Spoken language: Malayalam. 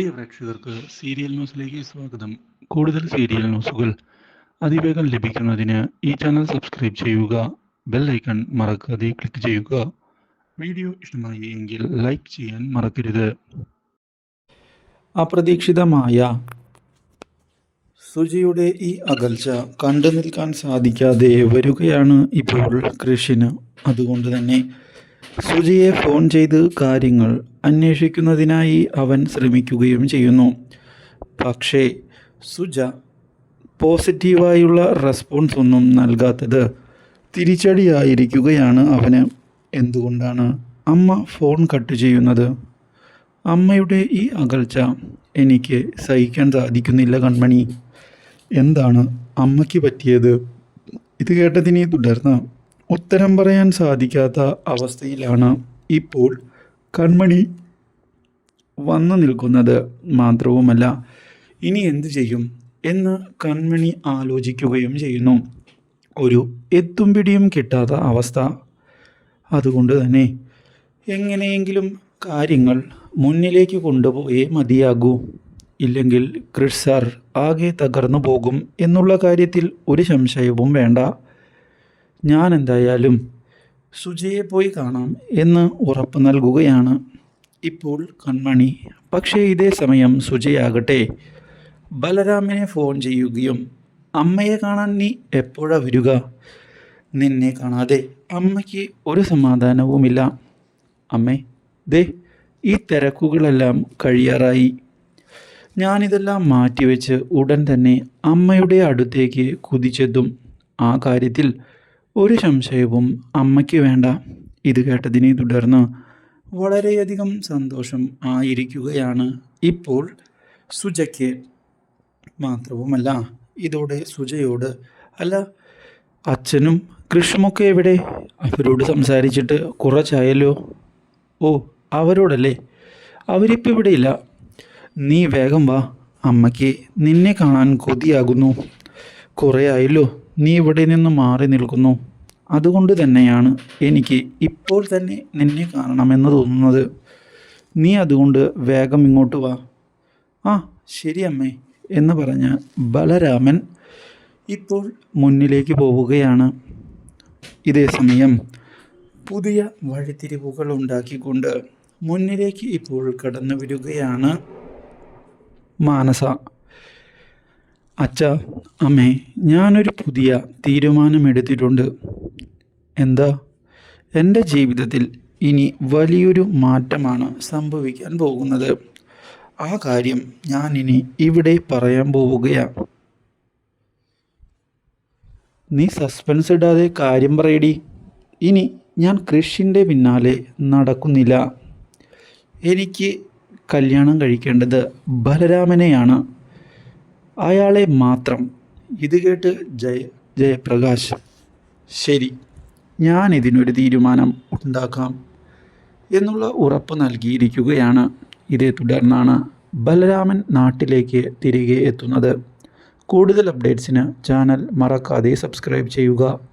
പ്രിയ പ്രേക്ഷകർക്ക് സീരിയൽ ന്യൂസിലേക്ക് സ്വാഗതം. കൂടുതൽ സീരിയൽ ന്യൂസുകൾ അതിവേഗം ലഭിക്കുന്നതിന് ഈ ചാനൽ സബ്സ്ക്രൈബ് ചെയ്യുക ബെൽ ഐക്കൺ മറക്കാതെ ക്ലിക്ക് ചെയ്യുക. വീഡിയോ ഇഷ്ടമായി എങ്കിൽ ലൈക്ക് ചെയ്യാൻ മറക്കരുത്. അപ്രതീക്ഷിതമായ സുജിയുടെ ഈ അകൽച്ച കണ്ടു നിൽക്കാൻ സാധിക്കാതെ വരികയാണ് ഇപ്പോൾ കൃഷിന്. അതുകൊണ്ട് തന്നെ സുജിയെ ഫോൺ ചെയ്ത് കാര്യങ്ങൾ അന്വേഷിക്കുന്നതിനായി അവൻ ശ്രമിക്കുകയും ചെയ്യുന്നു. പക്ഷേ സുജ പോസിറ്റീവായുള്ള റെസ്പോൺസ് ഒന്നും നൽകാത്തത് തിരിച്ചടിയായിരിക്കുകയാണ് അവന്. എന്തുകൊണ്ടാണ് അമ്മ ഫോൺ കട്ട് ചെയ്യുന്നത്? അമ്മയുടെ ഈ അകൽച്ച എനിക്ക് സഹിക്കാൻ സാധിക്കുന്നില്ല കൺമണി. എന്താണ് അമ്മയ്ക്ക് പറ്റിയത്? ഇത് കേട്ടതിനെ തുടർന്ന് ഉത്തരം പറയാൻ സാധിക്കാത്ത അവസ്ഥയിലാണ് ഇപ്പോൾ കൺമണി വന്നു നിൽക്കുന്നത് മാത്രവുമല്ല. ഇനി എന്തു ചെയ്യും എന്ന് കൺമണി ആലോചിക്കുകയും ചെയ്യുന്നു. ഒരു എത്തും പിടിയും കിട്ടാത്ത അവസ്ഥ. അതുകൊണ്ട് തന്നെ എങ്ങനെയെങ്കിലും കാര്യങ്ങൾ മുന്നിലേക്ക് കൊണ്ടുപോയേ മതിയാകൂ. ഇല്ലെങ്കിൽ സാർ ആകെ തകർന്നു പോകും എന്നുള്ള കാര്യത്തിൽ ഒരു സംശയവും വേണ്ട. ഞാൻ എന്തായാലും സുജയെ പോയി കാണാം എന്ന് ഉറപ്പ് നൽകുകയാണ്. ഇപ്പോൾ കൺമണി. പക്ഷേ ഇതേ സമയം സുജയാകട്ടെ. ബലരാമിനെ ഫോൺ ചെയ്യുകയും അമ്മയെ കാണാൻ നീ എപ്പോഴാ വരിക? നിന്നെ കാണാതെ അമ്മയ്ക്ക് ഒരു സമാധാനവുമില്ല. അമ്മേ ദേ ഈ തിരക്കുകളെല്ലാം കഴിയാറായി. ഞാനിതെല്ലാം മാറ്റിവെച്ച് ഉടൻ തന്നെ അമ്മയുടെ അടുത്തേക്ക് കുതിച്ചെത്തും. ആ കാര്യത്തിൽ ഒരു സംശയവും അമ്മയ്ക്ക് വേണ്ട. ഇത് കേട്ടതിനെ തുടർന്ന് വളരെയധികം സന്തോഷം ആയിരിക്കുകയാണ് ഇപ്പോൾ സുജയ്ക്ക്. മാത്രവുമല്ല ഇതോടെ സുജയോട് അല്ല അച്ഛനും കൃഷ്ണമൊക്കെ എവിടെ? അവരോട് സംസാരിച്ചിട്ട് കുറച്ചായല്ലോ. ഓ അവരോടല്ലേ? അവരിപ്പോൾ ഇവിടെയില്ല. നീ വേഗം വാ. അമ്മയ്ക്ക് നിന്നെ കാണാൻ കൊതിയാകുന്നു. കുറേ ആയല്ലോ. നീ ഇവിടെ നിന്ന് മാറി നിൽക്കുന്നു. അതുകൊണ്ട് തന്നെയാണ് എനിക്ക് ഇപ്പോൾ തന്നെ നിന്നെ കാണണമെന്ന് തോന്നുന്നത്. നീ അതുകൊണ്ട് വേഗം ഇങ്ങോട്ട് വാ. ആ ശരി അമ്മേ എന്ന് പറഞ്ഞ ബലരാമൻ ഇപ്പോൾ മുന്നിലേക്ക് പോവുകയാണ്. ഇതേ സമയം പുതിയ വഴിത്തിരിവുകൾ ഉണ്ടാക്കിക്കൊണ്ട് മുന്നിലേക്ക് ഇപ്പോൾ കടന്നു വരികയാണ് മാനസ. അച്ഛ അമ്മേ ഞാനൊരു പുതിയ തീരുമാനമെടുത്തിട്ടുണ്ട്. എന്താ? എന്റെ ജീവിതത്തിൽ ഇനി വലിയൊരു മാറ്റമാണ് സംഭവിക്കാൻ പോകുന്നത്. ആ കാര്യം ഞാൻ ഇനി ഇവിടെ പറയാൻ പോവുകയാണ്. നീ സസ്പെൻസ് ഇടാതെ കാര്യം പറയടി. ഇനി ഞാൻ കൃഷിന്റെ പിന്നാലെ നടക്കുന്നില്ല. എനിക്ക് കല്യാണം കഴിക്കേണ്ടത് ബലരാമനെയാണ്. അയാളെ മാത്രം. ഇത് കേട്ട് ജയ ജയപ്രകാശ്. ശരി. ഞാൻ ഇതിനൊരു തീരുമാനം ഉണ്ടാക്കാം എന്നുള്ള ഉറപ്പ് നൽകിയിരിക്കുകയാണ്. ഇതേ തുടർന്നാണ് ബലരാമൻ നാട്ടിലേക്ക് തിരികെ എത്തുന്നത്. കൂടുതൽ അപ്ഡേറ്റ്സിന് ചാനൽ മറക്കാതെ സബ്സ്ക്രൈബ് ചെയ്യുക.